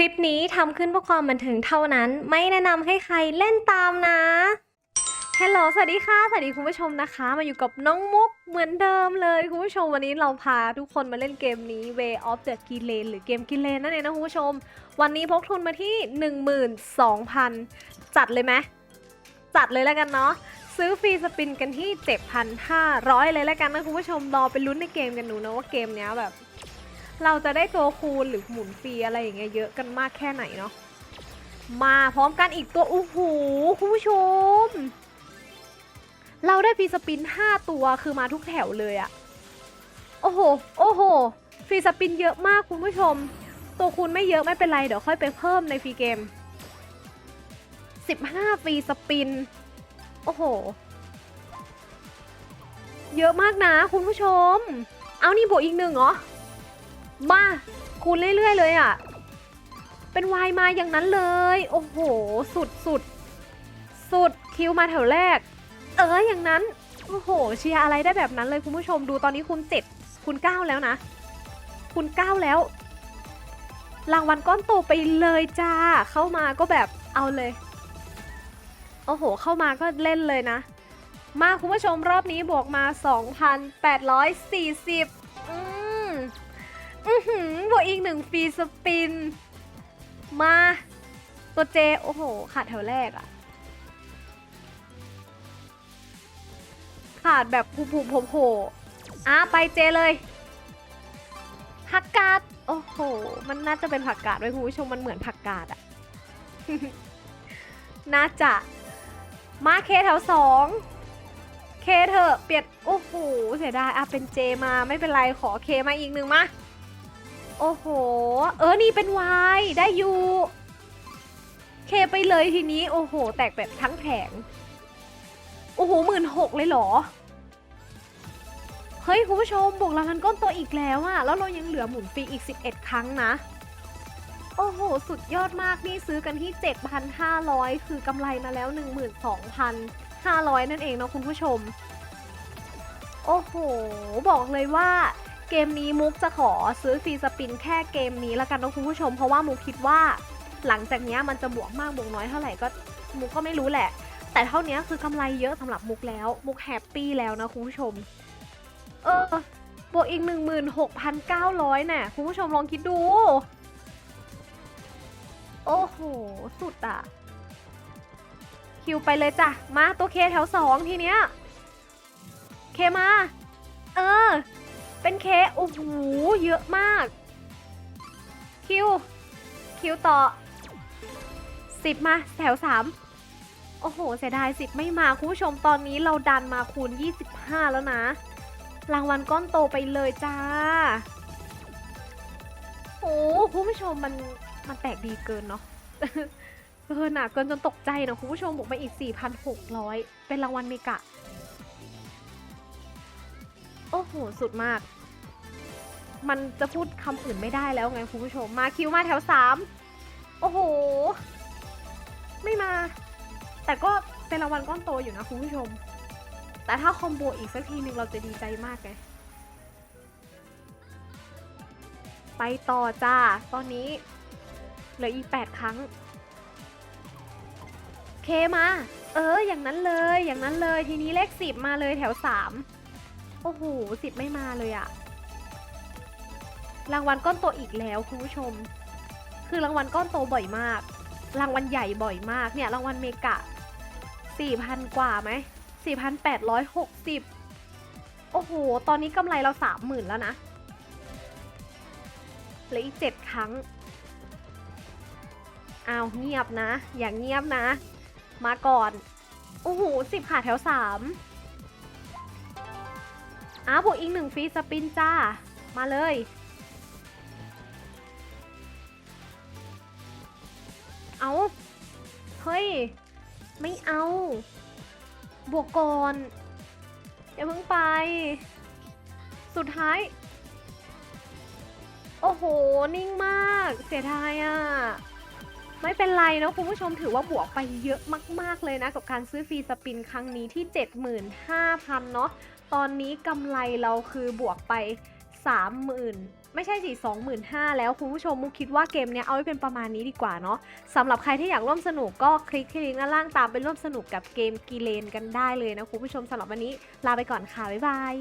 คลิปนี้ทำขึ้นเพื่อความบันเทิงเท่านั้น ไม่แนะนำให้ใครเล่นตามนะฮัลโหล สวัสดีค่ะ สวัสดีคุณผู้ชมนะคะ มาอยู่กับน้องมุกเหมือนเดิมเลยคุณผู้ชมวันนี้เราพาทุกคนมาเล่นเกมนี้ Way of the g i l e n หรือเกมกิเลนนั่นเองนะคุณผู้ชม วันนี้พกทุนมาที่ 12,000 จัดเลยไหมจัดเลยแล้วกันเนาะซื้อฟรีสปินกันที่ 7,500 เลยแล้วกันนะคุณผู้ชมรอไปลุ้นในเกมกันหนูนะว่าเกมเนี้ยแบบ เราจะได้ตัวคูณหรือหมุนฟรีอะไรอย่างเงี้ยเยอะกันมากแค่ไหนเนาะมาพร้อมกันอีกตัวโอ้โหคุณผู้ชม เราได้ฟรีสปิน 5 ตัวคือมาทุกแถวเลยอะโอ้โห โอ้โหฟรีสปินเยอะมากคุณผู้ชม ตัวคูณไม่เยอะไม่เป็นไรเดี๋ยวค่อยไปเพิ่มในฟรีเกม 15ฟรีสปิน โอ้โห เยอะมากนะคุณผู้ชม เอานี่บวกอีกหนึ่งเหรอ มาคูณเรื่อย ๆ เลยอะ่ะ เป็นวายมาอย่างนั้นเลย โอ้โห สุดสุดสุดคิวมาแถวแรก เอออย่างนั้น โอ้โห เชียร์อะไรได้แบบนั้นเลยคุณผู้ชมดูตอนนี้คุณเจ็ดคุณเก้าแล้วนะ คุณเก้าแล้ว รางวัลก้อนโตไปเลยจ้า เข้ามาก็แบบเอาเลย โอ้โห เข้ามาก็เล่นเลยนะ มาคุณผู้ชมรอบนี้บวกมา 2,840อืม อือหือบวกอีกหนึ่งฟรีสปิน มา ตัวเจ โอ้โห ขาดแถวแรกอะขาดแบบผูผูโผโผอะไปเจเลยผักกาด โอ้โห มันน่าจะเป็นผักกาดไว้ยคุณผู้ชม มันเหมือนผักกาดอะน่าจะมาเคแถวสองเคเถอะเปลี่ยนโอ้โหเสียดายอะเป็นเจมาไม่เป็นไรขอเคมาอีกหนึ่งมา โอ้โห เออนี่เป็นวายได้อยู่ เคไปเลยทีนี้ โอ้โห แตกแบบทั้งแผง โอ้โหหมื่นหกเลยเหรอ เฮ้ย คุณผู้ชมบวกรางวัลก้อนตัวอีกแล้วอะแล้วเรายังเหลือหมุนฟรีอีก 11 ครั้งนะ โอ้โห สุดยอดมากนี่ซื้อกันที่ 7,500 คือกำไรมาแล้ว 12,500 นั่นเองเนาะคุณผู้ชม โอ้โห บอกเลยว่า เกมนี้มุกจะขอซื้อฟรีสปินแค่เกมนี้ละกันนะคุณผู้ชม เพราะว่ามุกคิดว่าหลังจากนี้มันจะบวกมากบวกน้อยเท่าไหร่ก็มุกก็ไม่รู้แหละ แต่เท่านี้คือกำไรเยอะสำหรับมุกแล้ว มุกแฮปปี้แล้วนะคุณผู้ชม เออบวกอีก 16,900น่ะคุณผู้ชมลองคิดดู โอ้โห สุดอะคิวไปเลยจ้ะ มาตัวเคแถวสองทีเนี้ย เคมา เออ เป็นเคโอ้โหเยอะมาก คิว คิวต่อสิบมาแถวสามโอ้โห เสียดายสิบไม่มาคุณผู้ชมตอนนี้เราดันมาคูณ 25 แล้วนะ รางวัลก้อนโตไปเลยจ้าโอ้คุณผู้ชมมันมันแตกดีเกินเนาะเกินอะเกินจนตกใจนะคุณผู้ชมบอกมาอีก 4,600 เป็นรางวัลเมกะ โอ้โห สุดมาก มันจะพูดคำอื่นไม่ได้แล้วไงคุณผู้ชม มาคิวมาแถวสามโอ้โห ไม่มา แต่ก็เป็นรางวัลก้อนโตอยู่นะคุณผู้ชม แต่ถ้าคอมโบอีกสักทีหนึ่งเราจะดีใจมากไง ไปต่อจ้า ตอนนี้ เหลืออีก 8 ครั้ง เคมา เออ อย่างนั้นเลย อย่างนั้นเลย ทีนี้เลข 10 มาเลยแถว 3 โอ้โหสิบไม่มาเลยอะรางวัลก้อนโตอีกแล้วคุณผู้ชม คือรางวัลก้อนโตบ่อยมาก รางวัลใหญ่บ่อยมากเนี่ยรางวัลเมกะ4,000กว่าไหม4,860โอ้โห ตอนนี้กำไรเรา30,000แล้วนะเหลืออีก7ครั้งอ้าวเงียบนะ อย่างเงียบนะ มาก่อน โอ้โหสิบขาดแถวสาม อ้าวบวกอีกหนึ่งฟรีสปินจ้า มาเลย เอาเฮ้ย ไม่เอา บวกก่อนอย่าเพิ่งไป สุดท้าย โอ้โห นิ่งมาก เสียดายอะ ไม่เป็นไรนะคุณผู้ชมถือว่าบวกไปเยอะมาก ๆ เลยนะ กับการซื้อฟรีสปินครั้งนี้ที่ 75,000 เนาะ ตอนนี้กำไรเราคือบวกไป 30,000 ไม่ใช่สิ25,000 แล้วคุณผู้ชมมุกคิดว่าเกมเนี้ยเอาไว้เป็นประมาณนี้ดีกว่าเนาะสำหรับใครที่อยากร่วมสนุกก็คลิกที่ลิงก์ด้านล่างตามไปร่วมสนุกกับเกมกีเลนกันได้เลยนะคุณผู้ชมสำหรับวันนี้ลาไปก่อนค่ะ บ๊ายบาย